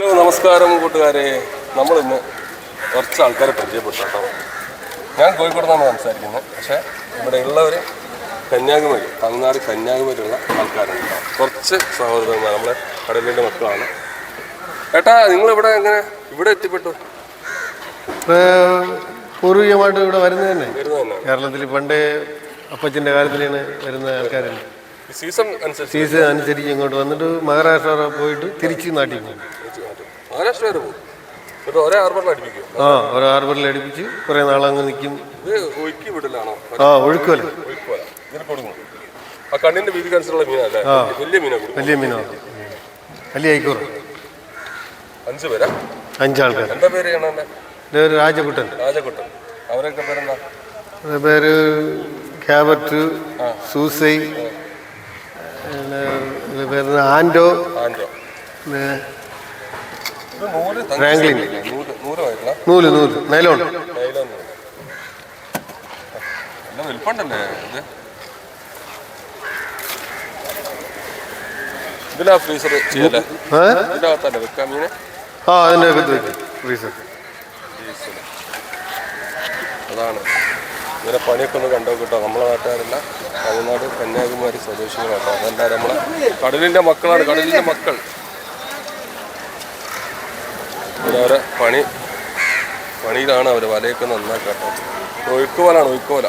Hello നമസ്കാരം കൂട്ടുകാരെ. നമ്മളിന്ന് കുറച്ച് ആൾക്കാരെ പരിചയപ്പെട്ടു കേട്ടോ. ഞാൻ കോഴിക്കോട് നിന്നാണ് സംസാരിക്കുന്നത്. പക്ഷേ ഇവിടെ ഉള്ളവർ കന്യാകുമാരി തമിഴ്നാട് കന്യാകുമാരിയുള്ള ആൾക്കാരുണ്ട് കേട്ടോ. കുറച്ച് സഹോദരന്മാർ നമ്മളെ കടലിന്റെ മക്കളാണ്. ഏട്ടാ നിങ്ങളിവിടെ എങ്ങനെ ഇവിടെ എത്തിപ്പെട്ടു? പൂർവികമായിട്ട് ഇവിടെ വരുന്നത് തന്നെ. കേരളത്തിൽ പണ്ടേ അപ്പച്ചന്റെ കാലത്തിലാണ് വരുന്ന ആൾക്കാരുണ്ട് സീസൺ അനുസരിച്ച് സീസൺ അനുസരിച്ച് ഇങ്ങോട്ട് വന്നിട്ട് മഹാരാഷ്ട്ര പോയിട്ട് തിരിച്ച് നാട്ടിൽ പോകും. മഹാരാഷ്ട്ര വരെ പോകും. എന്നിട്ട് ഒരേ ആർബറിൽ അടിപ്പിക്കും. ആ ഒരു ഹാർബറിൽ അടുപ്പിച്ച് കുറേ നാളങ്ങ് നിൽക്കും. ഇത് ഒഴുക്കി വിടലാണോ? ആ ഒഴുക്കുമല്ല ഒഴുക്കുപോലെ ഇതിന് കൊടുക്കും ആ കണ്ണിന്റെ വീതിക്ക് അനുസരിച്ചുള്ള മീനല്ലേ വലിയ മീനെ കൊടുക്കും വലിയ മീനാണ് വലിയ ഐക്കൂറ് അഞ്ച് പേരാ? അഞ്ചാൾക്കാർ എന്താ പേര് ചെയ്യണേ എന്റെ? ഒരു രാജകുട്ടൻ. രാജകുട്ടൻ. അവരൊക്കെ പേരെന്താ? പേര് ക്യാബറ്റ് സൂസൈ പിന്നെ പേര് ആൻഡോ ആൻഡോ. പിന്നെ ഇത് നൂൽ. നൂൽ. നൈലോൺ നൈലോൺ നൂൽ നല്ല ഇത്? ഇതിലാ ഫ്രീസർ ചെയ്യല്ലേ ഏ? ഇതിന്റെ അകത്തല്ലേ മീനെ? ആ അതിന്റെ അകത്ത് വെക്കും. ഫ്രീസർ ഫ്രീസർ അതാണ്. ഇങ്ങനെ പണിയൊക്കെ ഒന്ന് കണ്ടോ കേട്ടോ? നമ്മളെ നാട്ടുകാരല്ല. തമിഴ്നാട് കന്യാകുമാരി സ്വദേശികളാട്ടോ. അതെന്താ നമ്മളെ കടലിന്റെ മക്കളാണ്. കടലിന്റെ മക്കൾ. അവരെ പണി പണിയിലാണ് അവർ വലയൊക്കെ നന്നാക്കാട്ടോ ഒഴുക്കുവലാണ് ഒഴുക്കുവല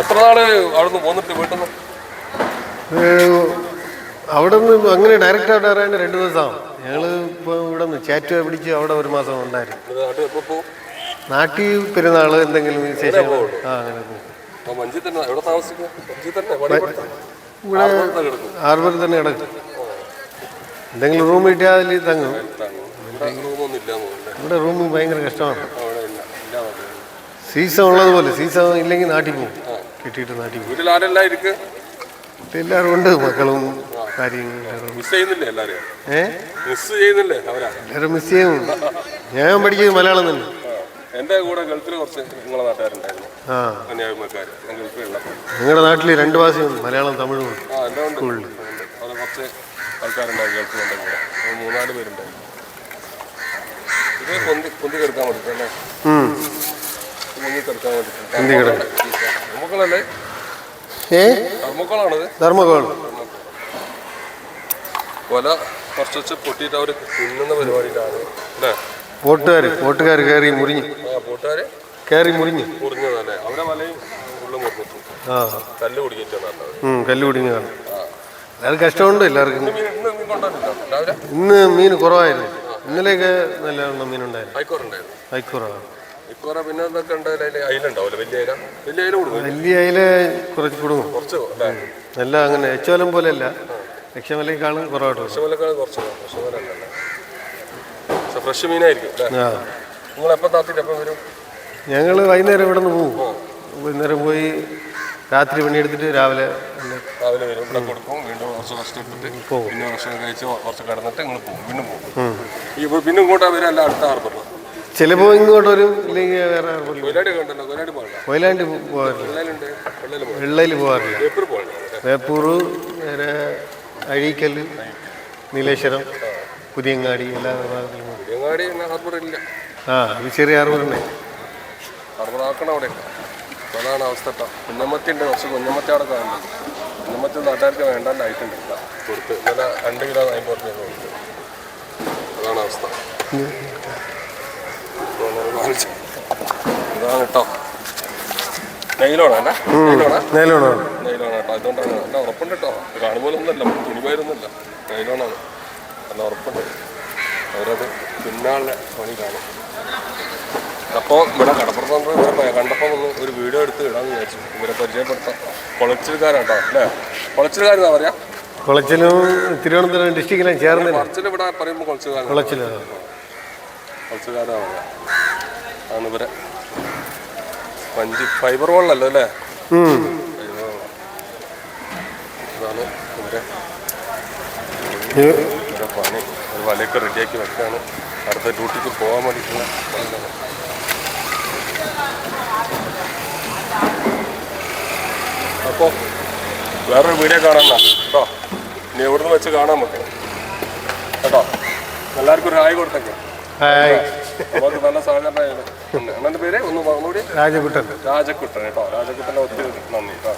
എത്ര നാൾ അവിടുന്ന് പോന്നിട്ട് വീട്ടിൽ നിന്ന് അവിടെ നിന്ന് അങ്ങനെ ഡയറക്റ്റ് ആയിട്ട് അറിയാൻ രണ്ട് ദിവസമാവും ഞങ്ങൾ ഇപ്പോൾ ഇവിടെ നിന്ന് ചാറ്റുക പിടിച്ച് അവിടെ ഒരു മാസം ഉണ്ടായിരുന്നു. നാട്ടിൽ പെരുന്നാൾ എന്തെങ്കിലും വിശേഷം ആ അങ്ങനെ പോകും ഇവിടെ ഹാർബറിൽ തന്നെ കിടക്കും. എന്തെങ്കിലും റൂം കിട്ടിയാൽ അതിൽ തങ്ങും. ഇവിടെ റൂം ഭയങ്കര കഷ്ടമാണ്. സീസൺ ഉള്ളതുപോലെ സീസൺ ഇല്ലെങ്കിൽ നാട്ടിൽ പോകും. കിട്ടിയിട്ട് നാട്ടിൽ പോകും. എല്ലാവരും ഉണ്ട് മക്കളും കാര്യങ്ങളും മിസ് ചെയ്യും ഞാൻ പഠിക്കുന്നത് മലയാളം തന്നെ. എന്റെ കൂടെ ഗൾഫിൽ കുറച്ച് നിങ്ങളെ നാട്ടുകാരുണ്ടായിരുന്നു. കന്യാകുമാരിക്കാർ നിങ്ങളുടെ നാട്ടിൽ രണ്ട് ഭാഷയുണ്ട് മലയാളം തമിഴും ഉണ്ട്. അവിടെ കുറച്ച് ആൾക്കാരുണ്ടാവും എന്റെ കൂടെ. മൂന്നാൽ പേരുണ്ടായിരുന്നു ഇത് പൊന്തി പൊന്തി കിടക്കാൻ ഉം. പൊന്തി കിടക്കാൻ. വേണ്ടിയിട്ട് നമുക്കളല്ലേ ഏ? നമുക്കളാണത് ധർമ്മകോൾ കൊല കുറച്ച് വെച്ച് പൊട്ടിയിട്ട് അവർ തിന്നുന്ന പരിപാടിയിലാണ്. അല്ലേ? പോട്ടുകാർ പോട്ടുകാർ കയറി മുറിഞ്ഞു. ആ കൂട്ടുകാര് കയറി മുറിഞ്ഞ്. മുറിഞ്ഞതല്ലേ മുറിഞ്ഞിട്ടു. ആ. കല്ല് കുടിക്കിട്ടാണ് നല്ലത് ഉം, കല്ല് കുടിഞ്ഞ് കാണും എല്ലാവർക്കും കഷ്ടമുണ്ട് എല്ലാവർക്കും. ഇന്ന് മീൻ കുറവായിരുന്നു. ഇന്നലെയൊക്കെ നല്ല എണ്ണം മീനുണ്ടായിരുന്നു ഹൈക്കൂറാണ് പിന്നെ വലിയ അയില? കുറച്ച് കുറച്ച് അല്ലേ? അങ്ങനെ എച്ചോലം പോലെയല്ല. ലക്ഷ്യമലക്കാളും കുറവായിട്ട് ഫ്രഷ് മീനായിരിക്കും നിങ്ങൾ എപ്പോൾ താത്തിട്ട് എപ്പം വരും? ഞങ്ങൾ വൈകുന്നേരം ഇവിടെ നിന്ന് പോവും. വൈകുന്നേരം പോയി രാത്രി പണിയെടുത്തിട്ട് രാവിലെ. രാവിലെ വരും. ഇവിടെ കൊടുക്കും. വീണ്ടും കുറച്ച് റെസ്റ്റ് എടുത്തിട്ട് പിന്നെ ഭക്ഷണം കഴിച്ച് കുറച്ച് കിടന്നിട്ട് ഇങ്ങനെ പോകും. വീണ്ടും പോകും. ഇപ്പോൾ പിന്നെ ഇങ്ങോട്ടാ വരും അല്ല അടുത്ത ഹാർബറിൽ ചിലപ്പോൾ ഇങ്ങോട്ട് വരും ഇല്ലെങ്കിൽ വേറെ കൊയിലാണ്ടി പോകാറില്ല. വെള്ളയിൽ പോകാറില്ല. വേപ്പൂർ നേരെ അഴീക്കൽ നീലേശ്വരം പുതിയങ്ങാടി എല്ലാ ഭാഗത്തിലും പോകും ആ ഇത് ചെറിയ അറിവുണ്ട് ഹാർബർ ആക്കണം അവിടെ അതാണ് അവസ്ഥ കേട്ടോ. കുന്നമത്തി ഉണ്ട് കുറച്ച് കുഞ്ഞമ്മത്തി അവിടെ കാണുന്നുണ്ട്. കുഞ്ഞമ്മത്തി നാട്ടുകാർക്ക് വേണ്ടാണ്ടായിട്ടുണ്ട് ആയിട്ടുണ്ട് കൊടുത്ത് ഇന്നലെ രണ്ട് കിലോ നായി കൊടുത്ത്. അതാണ് അവസ്ഥ. അതാണ് കേട്ടോ. അതുകൊണ്ടാണ് നല്ല ഉറപ്പുണ്ട് കേട്ടോ. നല്ല ഉറപ്പുണ്ട്. അവരത് പിന്നാളെ പണി കാണും. അപ്പോൾ ഇവിടെ കടപ്പുറത്ത് ഇവരെ കണ്ടപ്പോൾ ഒന്ന് ഒരു വീഡിയോ എടുത്ത് ഇടാന്ന് വിചാരിച്ചു. ഇവരെ പരിചയപ്പെടുത്താം കുളച്ചിൽക്കാരാട്ടോ അല്ലേ? കുളച്ചിൽക്കാരെന്നാ പറയാ? കുളച്ചിലും തിരുവനന്തപുരം ഡിസ്ട്രിക്റ്റിലും ചേർന്ന് കുറച്ചിൽ ഇവിടെ പറയുമ്പോൾ കുളച്ചിൽക്കാരൻ കുളച്ചിൽ കുളച്ചിൽക്കാരാ പറയാ. ആണ് ഇവരെ. പഞ്ച് ഫൈബർ വള്ളല്ലോ അല്ലേ ഇതാണ് ഇവരെ. ഇത് ഒരു പണി. ഒരു വലയൊക്കെ റെഡിയാക്കി വെക്കാണ്. അടുത്ത ഡ്യൂട്ടിക്ക് പോകാൻ വേണ്ടിയിട്ടുള്ള അപ്പോൾ വേറൊരു വീഡിയോ കാണാൻ കേട്ടോ? ഇനി എവിടുന്ന് വെച്ച് കാണാൻ നമുക്ക്. കേട്ടോ? എല്ലാവർക്കും ഒരു ഹായ് കൊടുത്തേക്ക്. നമുക്ക് നല്ല സഹകരണമായിരുന്നു അണ്ണന്റെ പേര്? ഒന്ന് പറഞ്ഞുകൂടി? രാജകുട്ടൻ. രാജകുട്ടൻ കേട്ടോ? രാജകുട്ടന്റെ ഒത്തിരി നന്ദി കേട്ടോ?